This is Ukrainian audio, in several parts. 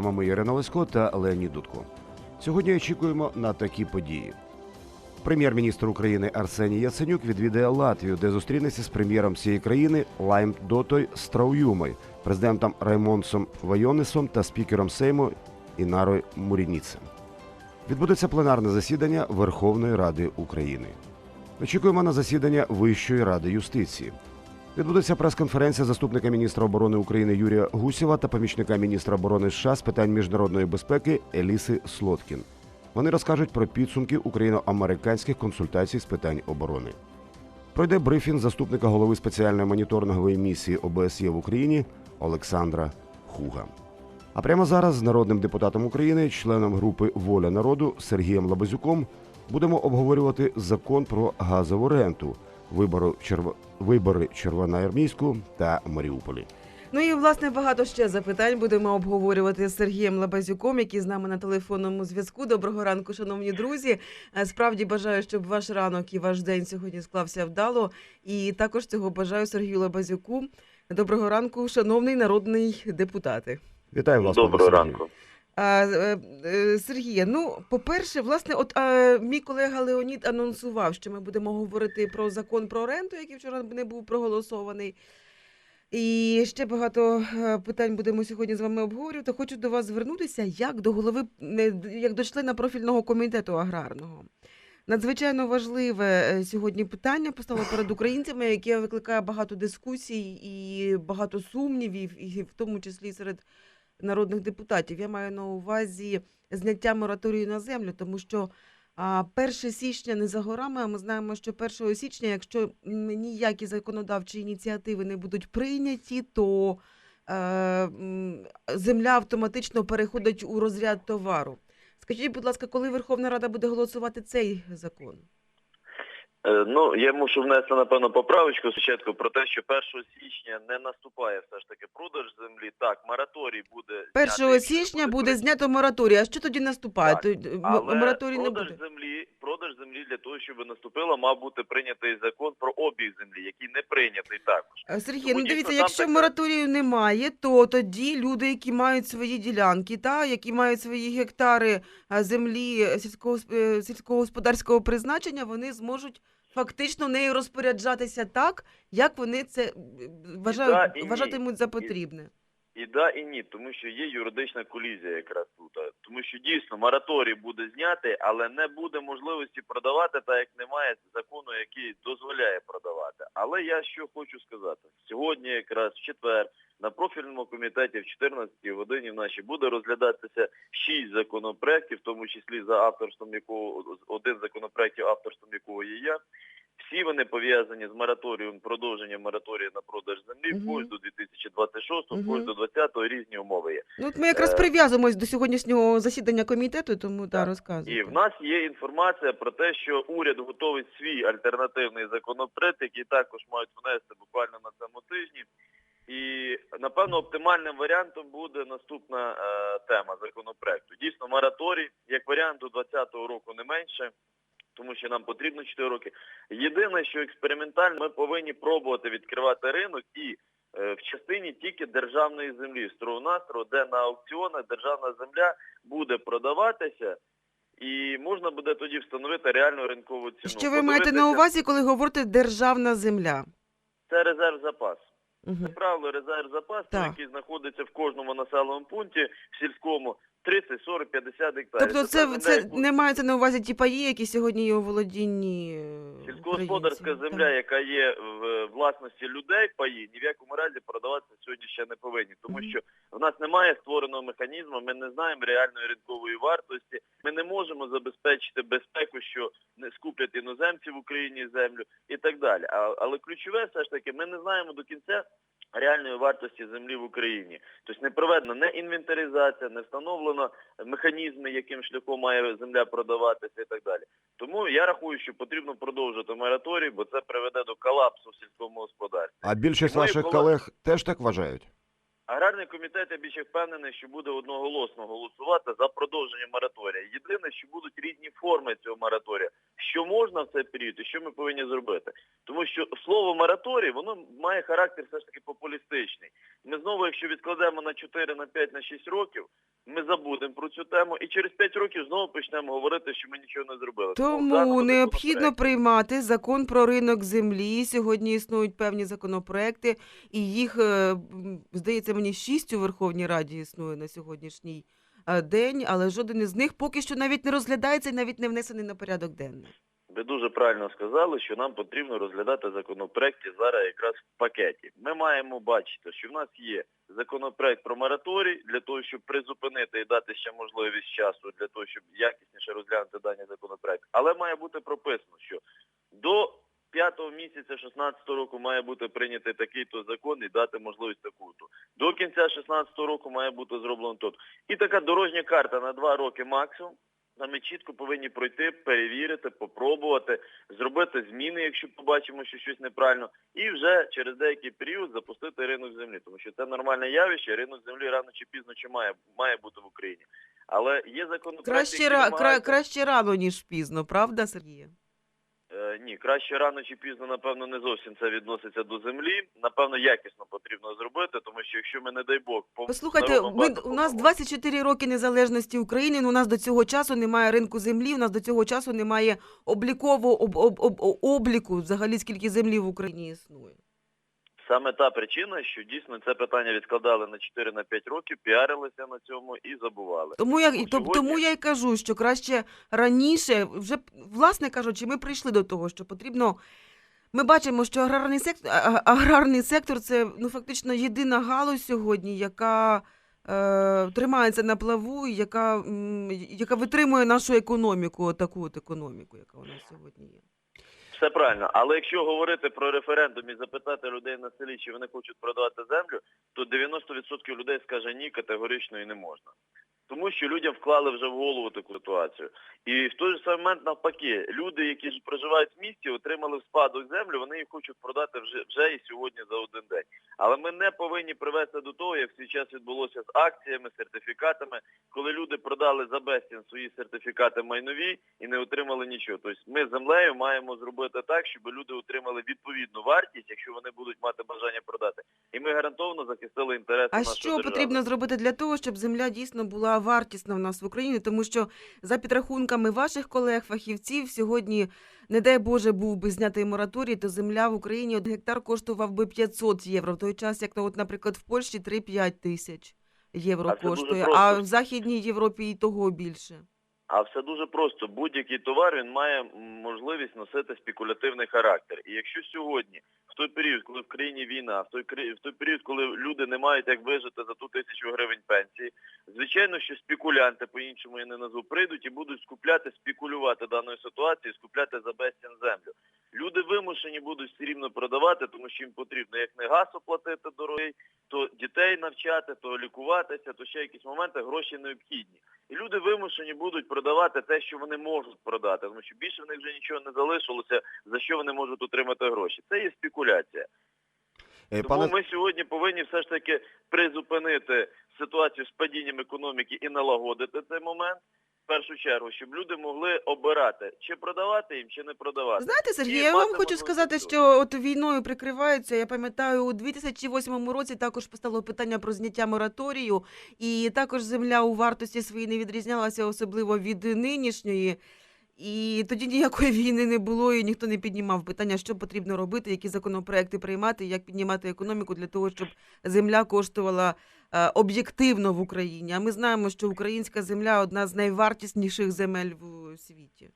Вами Ірина Лесько та Леонід Дудко. Сьогодні очікуємо на такі події. Прем'єр-міністр України Арсеній Яценюк відвідає Латвію, де зустрінеться з прем'єром цієї країни Лайм Дотой Страуюмой, президентом Раймонсом Вайонисом та спікером Сейму Інарою Мурініцем. Відбудеться пленарне засідання Верховної Ради України. Очікуємо на засідання Вищої ради юстиції. Відбудеться прес-конференція заступника міністра оборони України Юрія Гусєва та помічника міністра оборони США з питань міжнародної безпеки Еліси Слоткін. Вони розкажуть про підсумки україно-американських консультацій з питань оборони. Пройде брифінг заступника голови спеціальної моніторингової місії ОБСЄ в Україні Олександра Хуга. А прямо зараз з народним депутатом України, членом групи Воля народу Сергієм Лабазюком будемо обговорювати закон про газову ренту, вибори, Черв... вибори Червоноармійську та Маріуполі. Ну і власне багато ще запитань будемо обговорювати з Сергієм Лабазюком, який з нами на телефонному зв'язку. Доброго ранку, шановні друзі. Е, Справді бажаю, щоб ваш ранок і ваш день сьогодні склався вдало. І також цього бажаю Сергію Лабазюку. Доброго ранку, шановний народний депутати. Вітаю вас, Доброго ранку. А, е, е, Сергія, ну, по-перше, власне, от е, мій колега Леонід анонсував, що ми будемо говорити про закон про оренду, який вчора не був проголосований. І ще багато е, питань будемо сьогодні з вами обговорювати. Хочу до вас звернутися як до голови, як до члена профільного комітету аграрного. Надзвичайно важливе сьогодні питання постало перед українцями, яке викликає багато дискусій і багато сумнівів, і в тому числі серед народних депутатів. Я маю на увазі зняття мораторію на землю, тому що а, 1 січня не за горами, а ми знаємо, що 1 січня, якщо ніякі законодавчі ініціативи не будуть прийняті, то е, земля автоматично переходить у розряд товару. Скажіть, будь ласка, коли Верховна Рада буде голосувати цей закон? Е, Ну, я мушу внести, напевно, поправочку спочатку про те, що 1 січня не наступає все ж таки продаж землі. Так, мораторій буде 1 знятий, якщо січня буде прийнято. знято мораторій. А що тоді наступає? Так, Але мораторій не буде. землі, продаж землі для того, щоб наступило, мав бути прийнятий закон про обіг землі, який не прийнятий також. Е, Сергій, Тому ну дивіться, якщо така- мораторію немає, то тоді люди, які мають свої ділянки, та які мають свої гектари е, землі сільського сільськогосподарського призначення, вони зможуть фактично нею розпоряджатися так, як вони це е, вважають, да, і ні. вважатимуть за потрібне. І да, і ні, тому що є юридична колізія якраз тут. Тому що дійсно мораторій буде знятий, але не буде можливості продавати, так як немає закону, який дозволяє продавати. Але я що хочу сказати, сьогодні якраз в четвер на профільному комітеті в 14 годині в нашій буде розглядатися шість законопроєктів, в тому числі за авторством якого один законопроєкт, авторством якого є я. Всі вони пов'язані з мораторієм, продовженням мораторію на продаж землі, Мгм. вплоть до 2026, Мгм. вплоть до 2020 різні умови є. Ну, от ми якраз Е, прив'язуємось до сьогоднішнього засідання комітету, тому та Так. розказуйте. І в нас є інформація про те, що уряд готовить свій альтернативний законопроект, який також мають внести буквально на цьому тижні. І напевно оптимальним варіантом буде наступна е, тема законопроекту. Дійсно, мораторій як варіант до 2020 року не менше. Тому що нам потрібно 4 роки. Єдине, що експериментально ми повинні пробувати відкривати ринок і е, в частині тільки державної землі, строго де на аукціонах державна земля буде продаватися, і можна буде тоді встановити реальну ринкову ціну. Що ви маєте на увазі, коли говорите державна земля? Це резерв запас. Угу. Як правило, резерв запас, який знаходиться в кожному населеному пункті в сільському 30, 40, 50 гектарів. Тобто це, це яку- не мається на увазі ті паї, які сьогодні є у володінні е, Сільськогосподарська українців, земля, так. яка є в власності людей, паї, ні в якому разі продаватися сьогодні ще не повинні, тому що в нас немає створеного механізму, ми не знаємо реальної ринкової вартості, ми не можемо забезпечити безпеку, що не скуплять іноземці в Україні землю і так далі. А, але ключове все ж таки, ми не знаємо до кінця. Реальної вартості землі в Україні, тобто не проведена не інвентаризація, не встановлено механізми, яким шляхом має земля продаватися і так далі. Тому я рахую, що потрібно продовжити мораторій, бо це приведе до колапсу в сільському господарстві. А більшість ваших колег теж так вважають? Аграрний комітет, я більше впевнений, що буде одноголосно голосувати за продовження мораторія. Єдине, що будуть різні форми цього мораторія. Що можна в цей період і що ми повинні зробити? Тому що слово мораторій, воно має характер все ж таки популістичний. Ми знову, якщо відкладемо на 4, на 5, на 6 років, ми забудемо про цю тему і через 5 років знову почнемо говорити, що ми нічого не зробили. Тому необхідно приймати закон про ринок землі. Сьогодні існують певні законопроекти, і їх, е, здається, мені шість у Верховній Раді існує на сьогоднішній день, але жоден із них поки що навіть не розглядається і навіть не внесений на порядок денний. Ви дуже правильно сказали, що нам потрібно розглядати законопроекти зараз якраз в пакеті. Ми маємо бачити, що в нас є законопроект про мораторій для того, щоб призупинити і дати ще можливість часу для того, щоб якісніше розглянути дані законопроекти. Але має бути прописано, що до п'ятого місяця 16 року має бути прийнятий такий-то закон і дати можливість таку-то. До кінця 16 року має бути зроблено то. І така дорожня карта на два роки максимум. Ми чітко повинні пройти, перевірити, попробувати, зробити зміни, якщо побачимо, що щось неправильно, і вже через деякий період запустити ринок землі. Тому що це нормальне явище, ринок землі рано чи пізно чи має, має бути в Україні. Але є законопроекти, Краще, кра, краще рано, ніж пізно, правда, Сергія? Е, ні, краще рано чи пізно, напевно, не зовсім це відноситься до землі. Напевно, якісно потрібно зробити, тому що якщо ми, не дай Бог, по Послухайте, ми, у нас помилок, 24 роки незалежності України, ну, у нас до цього часу немає ринку землі, у нас до цього часу немає облікового об, об, об, обліку, взагалі скільки землі в Україні існує. Саме та причина, що дійсно це питання відкладали на 4 на 5 років, піарилися на цьому і забували. Тому я, сьогодні- тому я й кажу, що краще раніше, вже, власне кажучи, ми прийшли до того, що потрібно. Ми бачимо, що аграрний сектор, аграрний сектор це ну, фактично єдина галузь сьогодні, яка е, тримається на плаву, яка, м, яка витримує нашу економіку, таку от економіку, яка у нас сьогодні є. Все правильно. Але якщо говорити про референдум і запитати людей на селі, чи вони хочуть продавати землю, то 90% людей скаже ні, категорично і не можна. Тому що людям вклали вже в голову таку ситуацію. І в той же самий момент навпаки, люди, які ж проживають в місті, отримали в спадок землю, вони їх хочуть продати вже, вже і сьогодні за один день. Але ми не повинні привести до того, як в свій час відбулося з акціями, сертифікатами, коли люди продали за безцін свої сертифікати майнові і не отримали нічого. Тобто ми з землею маємо зробити так, щоб люди отримали відповідну вартість, якщо вони будуть мати бажання продати. І ми гарантовано захистили інтереси А нашої що держави. потрібно зробити для того, щоб земля дійсно була вартісна в нас в Україні? Тому що за підрахунками ваших колег, фахівців, сьогодні, не дай Боже, був би знятий мораторій, то земля в Україні один гектар коштував би 500 євро, в той час, як, ну, от, наприклад, в Польщі 3-5 тисяч євро А коштує, а в Західній Європі і того більше. А все дуже просто. Будь-який товар він має можливість носити спекулятивний характер. І якщо сьогодні, в той період, коли в країні війна, в той в той період, коли люди не мають як вижити за ту тисячу гривень пенсії, звичайно, що спекулянти, по-іншому я не назву, прийдуть і будуть скупляти, спекулювати даною ситуацією, скупляти за безцін землю. Люди вимушені будуть все рівно продавати, тому що їм потрібно як не газ оплатити дорогий, то дітей навчати, то лікуватися, то ще якісь моменти гроші необхідні. І люди вимушені будуть продавати те, що вони можуть продати, тому що більше в них вже нічого не залишилося, за що вони можуть отримати гроші. Це є спекуляція. Е, Тому Пане ми сьогодні повинні все ж таки призупинити ситуацію з падінням економіки і налагодити цей момент. В першу чергу, щоб люди могли обирати, чи продавати їм, чи не продавати. Знаєте, Сергій, я вам хочу сказати, що от війною прикриваються. Я пам'ятаю, у 2008 році також постало питання про зняття мораторію, і також земля у вартості своїй не відрізнялася особливо від нинішньої. І тоді ніякої війни не було, і ніхто не піднімав питання, що потрібно робити, які законопроекти приймати, як піднімати економіку для того, щоб земля коштувала е, об'єктивно в Україні. А ми знаємо, що українська земля одна з найвартісніших земель в світі.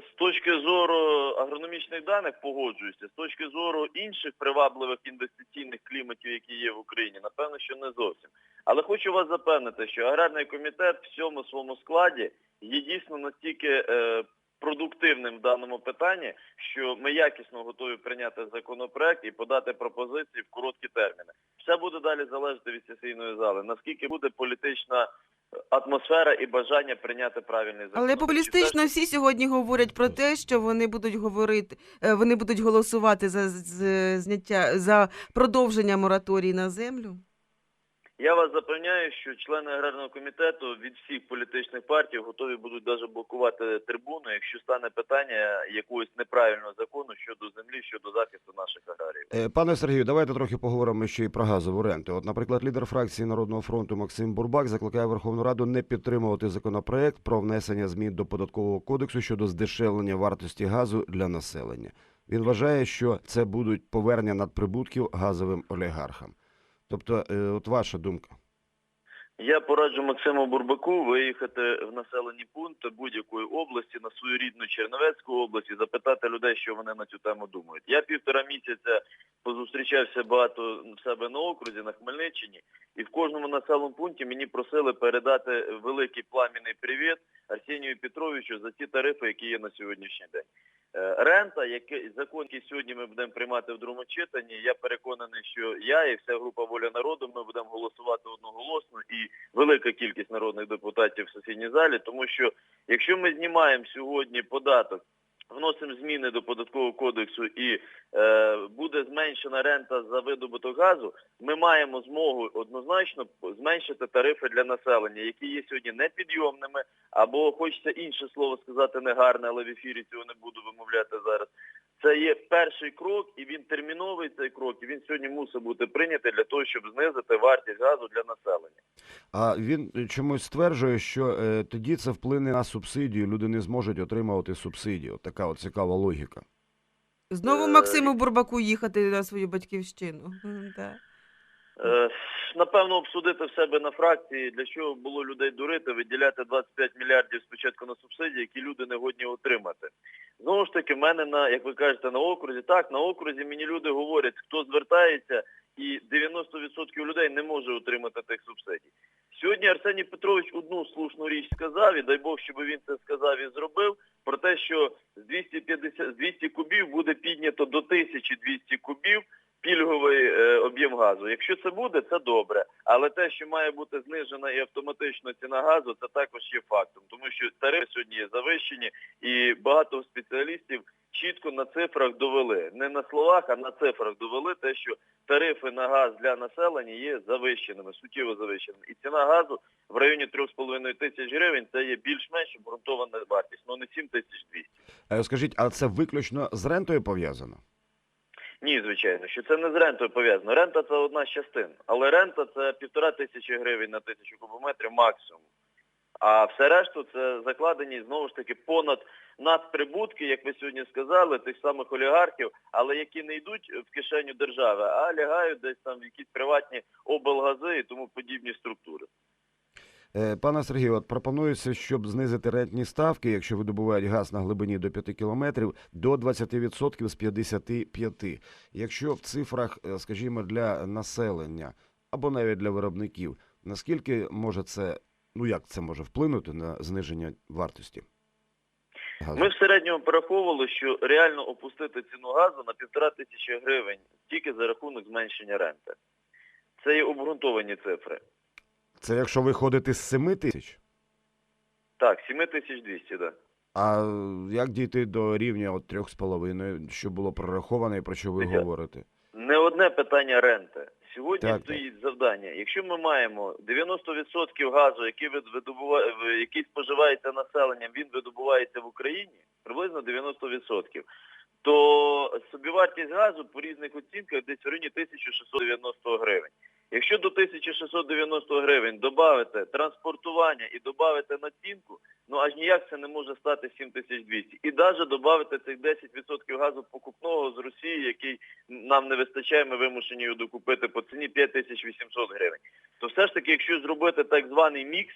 З точки зору агрономічних даних погоджуюся, з точки зору інших привабливих інвестиційних кліматів, які є в Україні, напевно, що не зовсім. Але хочу вас запевнити, що аграрний комітет в цьому своєму складі є дійсно настільки е, продуктивним в даному питанні, що ми якісно готові прийняти законопроект і подати пропозиції в короткі терміни. Все буде далі залежати від сесійної зали. Наскільки буде політична атмосфера і бажання прийняти правильний закон. Але популістично всі сьогодні говорять про те, що вони будуть говорити, е, вони будуть голосувати за зняття за продовження мораторії на землю. Я вас запевняю, що члени аграрного комітету від всіх політичних партій готові будуть навіть блокувати трибуну, якщо стане питання якогось неправильного закону щодо землі, щодо захисту наших аграріїв. Е, Пане Сергію, давайте трохи поговоримо ще й про газову ренту. От, наприклад, лідер фракції Народного фронту Максим Бурбак закликає Верховну Раду не підтримувати законопроект про внесення змін до податкового кодексу щодо здешевлення вартості газу для населення. Він вважає, що це будуть повернення надприбутків газовим олігархам. Тобто, е, от ваша думка. Я пораджу Максиму Бурбаку виїхати в населені пункти будь-якої області на свою рідну Черновецьку область і запитати людей, що вони на цю тему думають. Я півтора місяця позустрічався багато в себе на окрузі на Хмельниччині, і в кожному населеному пункті мені просили передати великий пламінний привіт Арсенію Петровичу за ті тарифи, які є на сьогоднішній день. Е, Рента, який закон, який сьогодні ми будемо приймати в другому читанні, я переконаний, що я і вся група воля народу ми будемо голосувати одноголосно і велика кількість народних депутатів в сесійній залі, тому що якщо ми знімаємо сьогодні податок, вносимо зміни до податкового кодексу і е, буде зменшена рента за видобуток газу, ми маємо змогу однозначно зменшити тарифи для населення, які є сьогодні непідйомними, або хочеться інше слово сказати негарне, але в ефірі цього не буду вимовляти зараз. Це є перший крок, і він терміновий цей крок, і він сьогодні мусить бути прийнятий для того, щоб знизити вартість газу для населення. А він чомусь стверджує, що е, тоді це вплине на субсидію, люди не зможуть отримувати субсидію. От Така от цікава логіка. Знову Е, Максиму Бурбаку їхати на свою батьківщину. Да. Е, Напевно, обсудити в себе на фракції, для чого було людей дурити, виділяти 25 мільярдів спочатку на субсидії, які люди не годні отримати. Знову ж таки, в мене на, як ви кажете, на окрузі, так, на окрузі мені люди говорять, хто звертається, і 90% людей не може отримати тих субсидій. Сьогодні Арсеній Петрович одну слушну річ сказав, і дай Бог, щоб він це сказав і зробив, про те, що з 250, з 200 кубів буде піднято до 1200 кубів пільговий е, об'єм газу. Якщо це буде, це добре. Але те, що має бути знижена і автоматично ціна газу, це також є фактом, тому що тарифи сьогодні є завищені, і багато спеціалістів чітко на цифрах довели. Не на словах, а на цифрах довели те, що тарифи на газ для населення є завищеними, суттєво завищеними. І ціна газу в районі 3,5 тисяч гривень це є більш-менш обґрунтована вартість, ну не 7 тисяч 200. Е, Скажіть, а це виключно з рентою пов'язано? Ні, звичайно, що це не з рентою пов'язано. Рента це одна з частин, але рента це півтора тисячі гривень на тисячу кубометрів максимум. А все решту це закладені знову ж таки понад надприбутки, як ви сьогодні сказали, тих самих олігархів, але які не йдуть в кишеню держави, а лягають десь там в якісь приватні облгази і тому подібні структури. Е, Пане Сергію, от пропонується, щоб знизити рентні ставки, якщо видобувають газ на глибині до 5 кілометрів, до 20% з 55%. Якщо в цифрах, е, скажімо, для населення або навіть для виробників, наскільки може це, ну як це може вплинути на зниження вартості? газу? Ми в середньому пораховували, що реально опустити ціну газу на півтора тисячі гривень тільки за рахунок зменшення ренти. Це є обґрунтовані цифри. Це якщо виходити з 7 тисяч? Так, 7200, так. Да. А як дійти до рівня от 3,5, що було прораховано і про що ви Дивіться, говорите? Не одне питання ренти. Сьогодні Так, стоїть завдання. Якщо ми маємо 90% газу, який від- видобува- в- який споживається населенням, він видобувається в Україні, приблизно 90%, то собівартість газу по різних оцінках десь в районі 1690 гривень. Якщо до 1690 гривень додати транспортування і додати націнку, ну аж ніяк це не може стати 7200. І навіть додати цих 10% газу покупного з Росії, який нам не вистачає, ми вимушені його докупити по ціні 5800 гривень. То все ж таки, якщо зробити так званий мікс,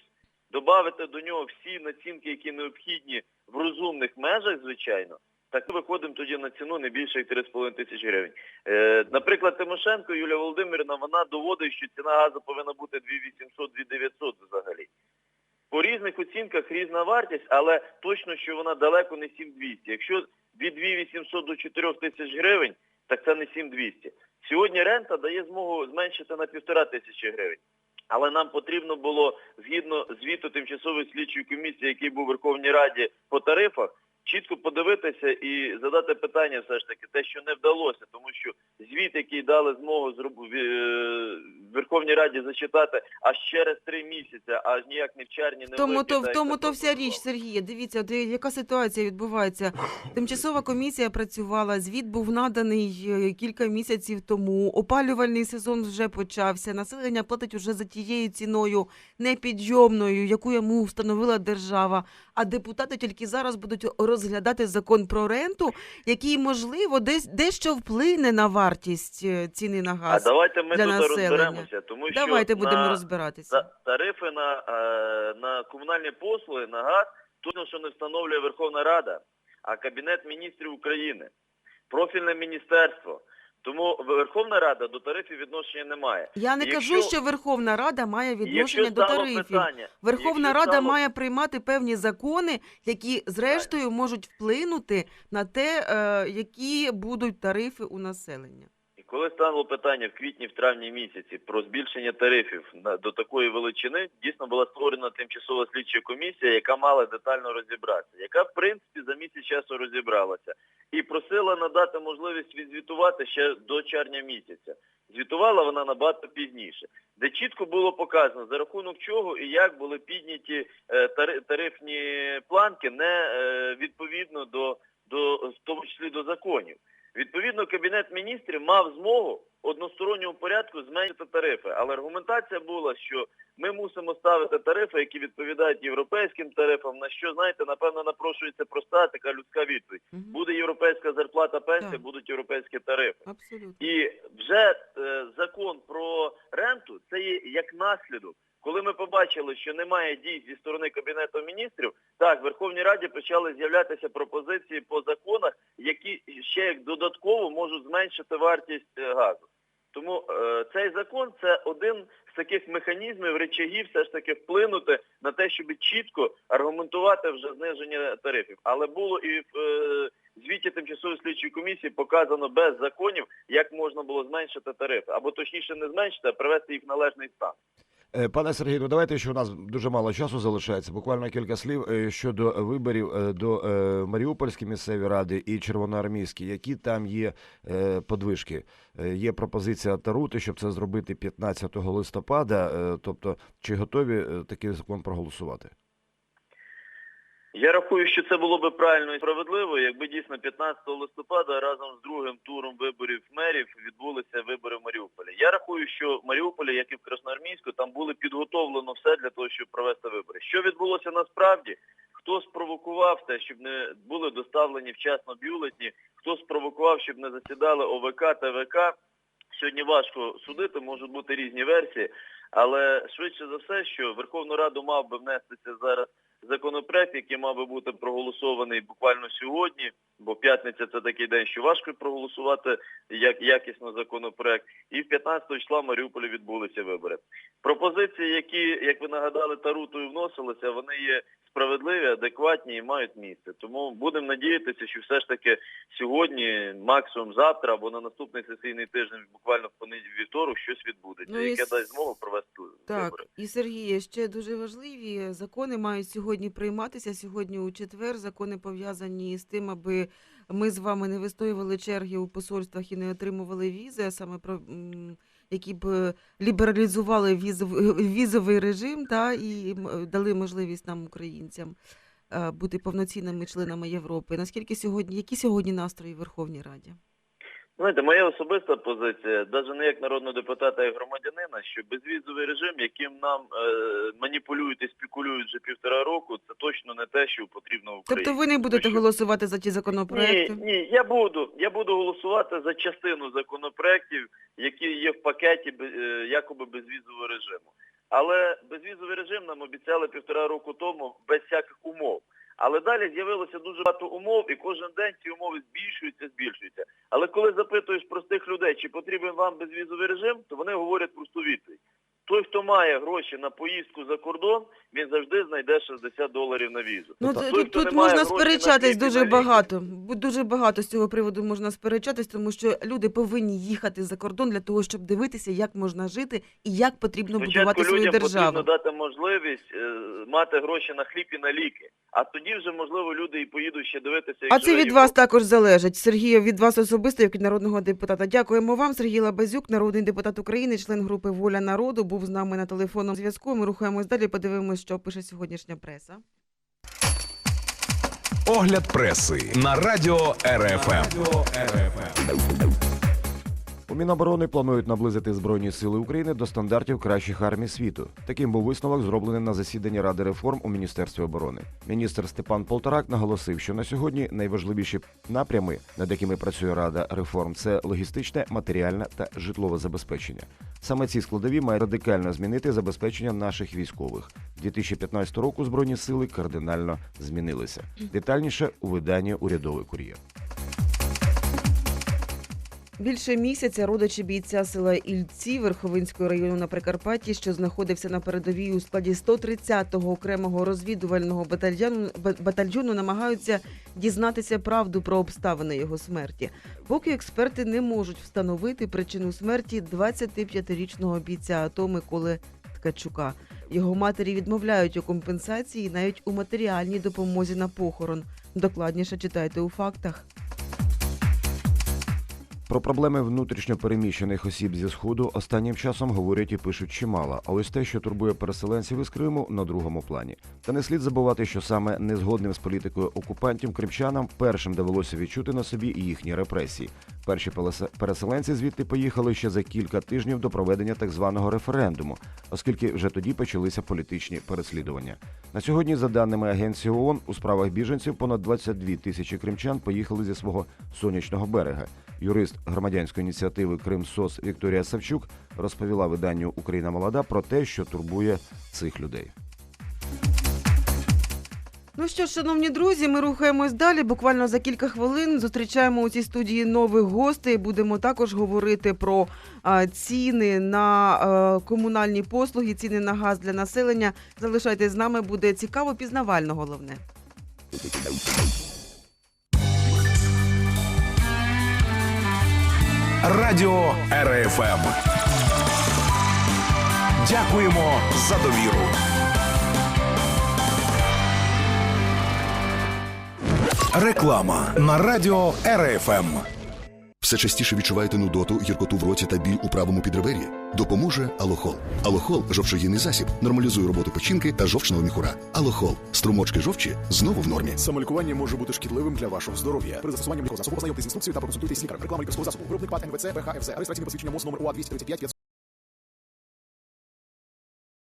додати до нього всі націнки, які необхідні в розумних межах, звичайно, так ми виходимо тоді на ціну не більше як 3,5 тисяч гривень. Е, наприклад, Тимошенко Юлія Володимирівна, вона доводить, що ціна газу повинна бути 2800-2900 взагалі. По різних оцінках різна вартість, але точно, що вона далеко не 7200. Якщо від 2800 до 4 тисяч гривень, так це не 7200. Сьогодні рента дає змогу зменшити на півтора тисячі гривень. Але нам потрібно було, згідно звіту тимчасової слідчої комісії, який був у Верховній Раді по тарифах, чітко подивитися і задати питання все ж таки, те, що не вдалося, тому що звіт, який дали змогу зроб- е, Верховній Раді зачитати аж через три місяці, аж ніяк не в червні, не тому то в тому то вся річ. Сергія. Дивіться, от, е, яка ситуація відбувається. Тимчасова комісія працювала. Звіт був наданий е, кілька місяців тому. Опалювальний сезон вже почався. Населення платить уже за тією ціною непідйомною, яку йому встановила держава. А депутати тільки зараз будуть розглядати закон про ренту, який можливо десь дещо вплине на вартість е, ціни на газ. А давайте ми для тут населення. розберемося, тому що Давайте будемо на... розбиратися. Тарифи на, е, на комунальні послуги на газ точно, що не встановлює Верховна Рада, а Кабінет міністрів України, профільне міністерство. Тому Верховна Рада до тарифів відношення не має. Я не Якщо- кажу, що Верховна Рада має відношення до тарифів. питання, Верховна Рада стало- має приймати певні закони, які зрештою можуть вплинути на те, е, які будуть тарифи у населення. Коли стало питання в квітні, в травні місяці про збільшення тарифів до такої величини, дійсно була створена тимчасова слідча комісія, яка мала детально розібратися, яка в принципі за місяць часу розібралася і просила надати можливість відзвітувати ще до червня місяця. Звітувала вона набагато пізніше, де чітко було показано за рахунок чого і як були підняті е, тарифні планки не е, відповідно до, до в тому числі до законів. Відповідно, Кабінет міністрів мав змогу односторонньому порядку зменшити тарифи. Але аргументація була, що ми мусимо ставити тарифи, які відповідають європейським тарифам, на що, знаєте, напевно, напрошується проста така людська відповідь. Буде європейська зарплата, пенсія, Так. будуть європейські тарифи. Абсолютно. І вже е, закон про ренту це є як наслідок. Коли ми побачили, що немає дій зі сторони Кабінету міністрів, так, в Верховній Раді почали з'являтися пропозиції по законах, які ще як додатково можуть зменшити вартість е, газу. Тому е, цей закон це один з таких механізмів, речагів все ж таки вплинути на те, щоб чітко аргументувати вже зниження тарифів. Але було і в е, звіті тимчасової слідчої комісії показано без законів, як можна було зменшити тарифи, або точніше не зменшити, а привести їх в належний стан. Е, Пане Сергію, ну давайте, що у нас дуже мало часу залишається. Буквально кілька слів е, щодо виборів е, до Маріупольської місцевої ради і Червоноармійської. Які там є подвижки? Є пропозиція Тарути, щоб це зробити 15 листопада. Тобто, чи готові такий закон проголосувати? Я рахую, що це було би правильно і справедливо, якби дійсно 15 листопада разом з другим туром виборів мерів відбулися вибори в Маріуполі. Я рахую, що в Маріуполі, як і в Красноармійську, там було підготовлено все для того, щоб провести вибори. Що відбулося насправді? Хто спровокував те, щоб не були доставлені вчасно бюлетні, хто спровокував, щоб не засідали ОВК, ТВК, сьогодні важко судити, можуть бути різні версії, але швидше за все, що Верховну Раду мав би внестися зараз законопроект, який мав би бути проголосований буквально сьогодні, бо п'ятниця це такий день, що важко проголосувати як якісно законопроект. І в 15 числа в Маріуполі відбулися вибори. Пропозиції, які, як ви нагадали, Тарутою вносилися, вони є справедливі, адекватні і мають місце. Тому будемо надіятися, що все ж таки сьогодні, максимум завтра або на наступний сесійний тиждень, буквально в понеділок вівторок, щось відбудеться, Ну, і яке дасть змогу провести Так, вибори. і Сергія, ще дуже важливі закони мають сьогодні прийматися. Сьогодні у четвер закони пов'язані з тим, аби ми з вами не вистоювали черги у посольствах і не отримували візи, а саме про які б е, лібералізували візов- візовий режим, та і дали можливість нам, українцям, е, бути повноцінними членами Європи. Наскільки сьогодні, які сьогодні настрої в Верховній Раді? Знаєте, моя особиста позиція, навіть не як народного депутата, а як громадянина, що безвізовий режим, яким нам е, маніпулюють і спекулюють вже півтора року, це точно не те, що потрібно в Україні. Тобто ви не будете Тому що- голосувати за ті законопроекти? ні, я буду. Я буду голосувати за частину законопроєктів, які є в пакеті е, якоби безвізового режиму. Але безвізовий режим нам обіцяли півтора року тому без всяких умов. Але далі з'явилося дуже багато умов, і кожен день ці умови збільшуються, збільшуються. Але коли запитуєш простих людей, чи потрібен вам безвізовий режим, то вони говорять просту відповідь. Той, хто має гроші на поїздку за кордон, він завжди знайде 60 доларів на візу. Ну, Тобто той, тут, тут можна сперечатись дуже на багато. Дуже багато з цього приводу можна сперечатись, тому що люди повинні їхати за кордон для того, щоб дивитися, як можна жити і як потрібно Спочатку будувати свою людям державу. потрібно дати можливість е, мати гроші на хліб і на ліки. А тоді вже, можливо, люди і поїдуть ще дивитися, як А це від Європа. вас також залежить. Сергію, від вас особисто, як від народного депутата. Дякуємо вам. Сергій Лабазюк, народний депутат України, член групи Воля народу, був з нами на телефонному зв'язку. Ми рухаємось далі. Подивимось, що пише сьогоднішня преса. Огляд преси на радіо РФМ. У Міноборони планують наблизити Збройні сили України до стандартів кращих армій світу. Таким був висновок, зроблений на засіданні Ради реформ у Міністерстві оборони. Міністр Степан Полторак наголосив, що на сьогодні найважливіші напрями, над якими працює Рада реформ, це логістичне, матеріальне та житлове забезпечення. Саме ці складові мають радикально змінити забезпечення наших військових. 2015 року збройні сили кардинально змінилися. Детальніше у виданні урядовий кур'єр. Більше місяця родичі бійця села Ільці Верховинського району на Прикарпатті, що знаходився на передовій у складі 130-го окремого розвідувального батальйону, батальйону, намагаються дізнатися правду про обставини його смерті. Поки експерти не можуть встановити причину смерті 25-річного бійця АТО Миколи Ткачука. Його матері відмовляють у компенсації навіть у матеріальній допомозі на похорон. Докладніше читайте у фактах. Про проблеми внутрішньо переміщених осіб зі сходу останнім часом говорять і пишуть чимало. А ось те, що турбує переселенців із Криму, на другому плані. Та не слід забувати, що саме незгодним з політикою окупантів кримчанам першим довелося відчути на собі їхні репресії. Перші переселенці звідти поїхали ще за кілька тижнів до проведення так званого референдуму, оскільки вже тоді почалися політичні переслідування. На сьогодні, за даними агенції ООН, у справах біженців понад 22 тисячі кримчан поїхали зі свого сонячного берега. Юрист громадянської ініціативи Крим СОС Вікторія Савчук розповіла виданню Україна молода про те, що турбує цих людей. Ну що шановні друзі, ми рухаємось далі. Буквально за кілька хвилин зустрічаємо у цій студії нових гостей. Будемо також говорити про а, ціни на а, комунальні послуги, ціни на газ для населення. Залишайтесь з нами, буде цікаво, пізнавально головне. Радіо РФМ. Дякуємо за довіру. Реклама на радіо РФМ. Все частіше відчуваєте нудоту, гіркоту в роті та біль у правому підребер'ї? Допоможе Алохол. Алохол жовчогінний засіб, нормалізує роботу печінки та жовчного міхура. Алохол. Струмочки жовчі знову в нормі. Самолікування може бути шкідливим для вашого здоров'я. При застосуванні лікозасобу ознайомтесь з інструкцією та проконсультуйтесь з лікарем. Реклама лікарського засобу. Виробник ПАТ НВЦ БХФЗ. Реєстраційне посвідчення МОЗ номер УА 235